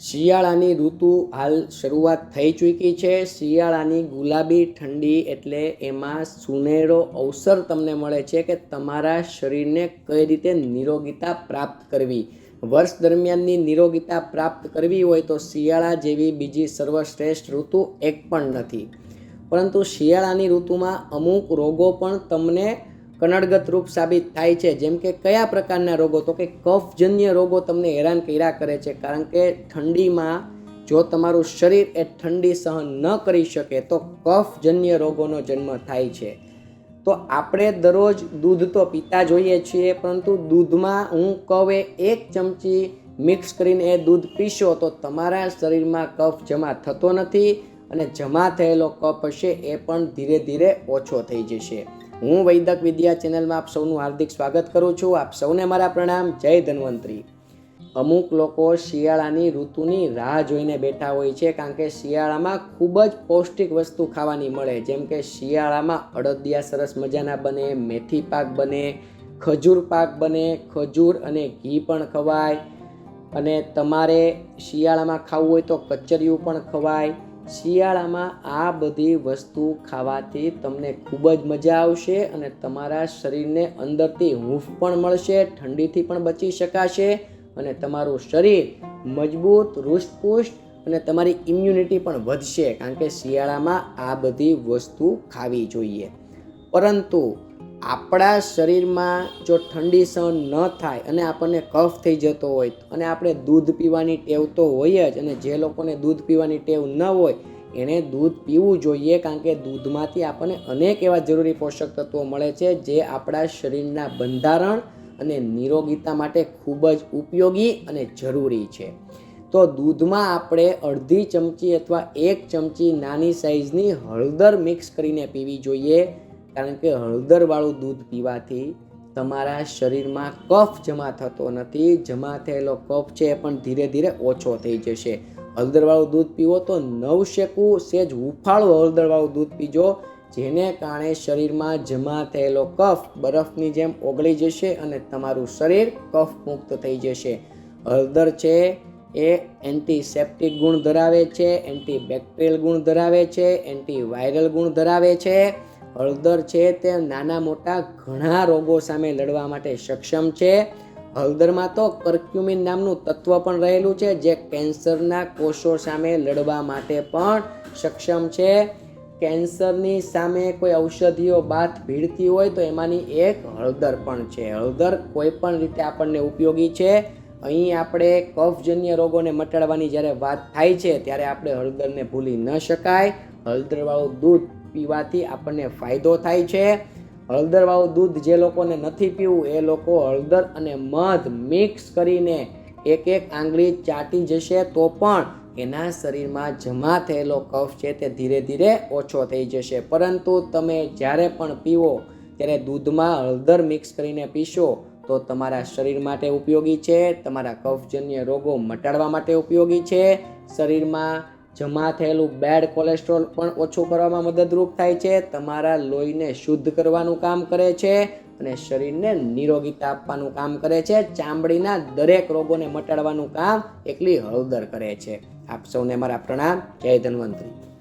શિયાળાની ઋતુ હાલ શરૂઆત થઈ ચૂકી છે. શિયાળાની ગુલાબી ઠંડી એટલે એમાં સુનેરો અવસર તમને મળે છે કે તમારા શરીરને કઈ રીતે નિરોગીતા પ્રાપ્ત કરવી. વર્ષ દરમિયાનની નિરોગીતા પ્રાપ્ત કરવી હોય તો શિયાળા જેવી બીજી સર્વશ્રેષ્ઠ ઋતુ એક પણ નથી. પરંતુ શિયાળાની ઋતુમાં અમુક રોગો પણ તમને કનડગત રૂપ સાબિત થાય છે. જેમ કે કયા પ્રકારના રોગો? તો કે કફજન્ય રોગો તમને હેરાન કર્યા કરે છે. કારણ કે ઠંડીમાં જો તમારું શરીર એ ઠંડી સહન ન કરી શકે, તો કફજન્ય રોગોનો જન્મ થાય છે. તો આપણે દરરોજ દૂધ તો પીતા જોઈએ છીએ, પરંતુ દૂધમાં હું કવે એક ચમચી મિક્સ કરીને એ દૂધ પીશો તો તમારા શરીરમાં કફ જમા થતો નથી અને જમા થયેલો કફ હશે એ પણ ધીરે ધીરે ઓછો થઈ જશે. હું વૈદક વિદ્યા ચેનલમાં આપ સૌનું હાર્દિક સ્વાગત કરું છું. આપ સૌને મારા પ્રણામ. જય ધન્વંતરી. અમુક લોકો શિયાળાની ઋતુની રાહ જોઈને બેઠા હોય છે કારણ કે શિયાળામાં ખૂબ જ પૌષ્ટિક વસ્તુ ખાવાની મળે. જેમ કે શિયાળામાં અડદિયા સરસ મજાના બને, મેથી પાક બને, ખજૂર પાક બને, ખજૂર અને ઘી પણ ખવાય. અને તમારે શિયાળામાં ખાવું હોય તો કચરિયું પણ ખવાય. શિયાળામાં આ બધી વસ્તુ ખાવાથી તમને ખૂબ જ મજા આવશે અને તમારા શરીરને અંદરથી હૂંફ પણ મળશે, ઠંડીથી પણ બચી શકાશે અને તમારું શરીર મજબૂત હૃષ્ટપુષ્ટ અને તમારી ઇમ્યુનિટી પણ વધશે કારણ કે શિયાળામાં આ બધી વસ્તુ ખાવી જોઈએ. પરંતુ આપણા શરીરમાં જો ઠંડી સહન ન થાય અને આપણને કફ થઈ જતો હોય અને આપણે દૂધ પીવાની ટેવ તો હોય જ, અને જે લોકોને દૂધ પીવાની ટેવ ન હોય એણે દૂધ પીવું જોઈએ, કારણ કે દૂધમાંથી આપણને અનેક એવા જરૂરી પોષક તત્વો મળે છે, જે આપણા શરીરના બંધારણ અને નિરોગીતા માટે ખૂબ જ ઉપયોગી અને જરૂરી છે. તો દૂધમાં આપણે અડધી ચમચી અથવા એક ચમચી નાની સાઇઝની હળદર મિક્સ કરીને પીવી જોઈએ. કારણ કે હળદરવાળું દૂધ પીવાથી તમારા શરીરમાં કફ જમા થતો નથી, જમા થયેલો કફ છે એ પણ ધીરે ધીરે ઓછો થઈ જશે. હળદરવાળું દૂધ પીવો તો નવ શેકવું સેજ હુફાળું હળદરવાળું દૂધ પીજો, જેને કારણે શરીરમાં જમા થયેલો કફ બરફની જેમ ઓગળી જશે અને તમારું શરીર કફ મુક્ત થઈ જશે. હળદર છે એ એન્ટીસેપ્ટિક ગુણ ધરાવે છે એન્ટીબેક્ટેરિયલ ગુણ ધરાવે છે એન્ટીવાયરલ ગુણ ધરાવે છે. હળદર છે તે નાના મોટા ઘણા રોગો સામે લડવા માટે સક્ષમ છે. હળદરમાં તો કર્ક્યુમિન નામનું તત્વ પણ રહેલું છે જે કેન્સરના કોષો સામે લડવા માટે પણ સક્ષમ છે. કેન્સરની સામે કોઈ ઔષધિઓ બાથ ભીડતી હોય તો એમાંની એક હળદર પણ છે. હળદર કોઈ પણ રીતે આપણને ઉપયોગી છે. અહીં આપણે કફજન્ય રોગોને મટાડવાની જ્યારે વાત થાય છે ત્યારે આપણે હળદરને ભૂલી ન શકાય. હળદરવાળું દૂધ પીવાથી આપણને ફાયદો થાય છે. હળદરવાળું દૂધ જે લોકોને નથી પીવું, એ લોકો હળદર અને મધ મિક્સ કરીને એક એક આંગળી ચાટી જશે તો પણ એના શરીરમાં જમા થયેલો કફ છે તે ધીરે ધીરે ઓછો થઈ જશે. પરંતુ તમે જ્યારે પણ પીવો, ત્યારે દૂધમાં હળદર મિક્સ કરીને પીશો, તો તમારા શરીર માટે ઉપયોગી છે, તમારા કફજન્ય રોગો મટાડવા માટે ઉપયોગી છે. શરીરમાં જમા થયેલું બેડ કોલેસ્ટ્રોલ પણ ઓછું કરવામાં મદદરૂપ થાય છે. તમારા લોહીને શુદ્ધ કરવાનું કામ કરે છે અને શરીરને નિરોગીતા આપવાનું કામ કરે છે. ચામડીના દરેક રોગોને મટાડવાનું કામ એકલી હળદર કરે છે. આપ સૌને મારા પ્રણામ. જય ધન્વંતરી.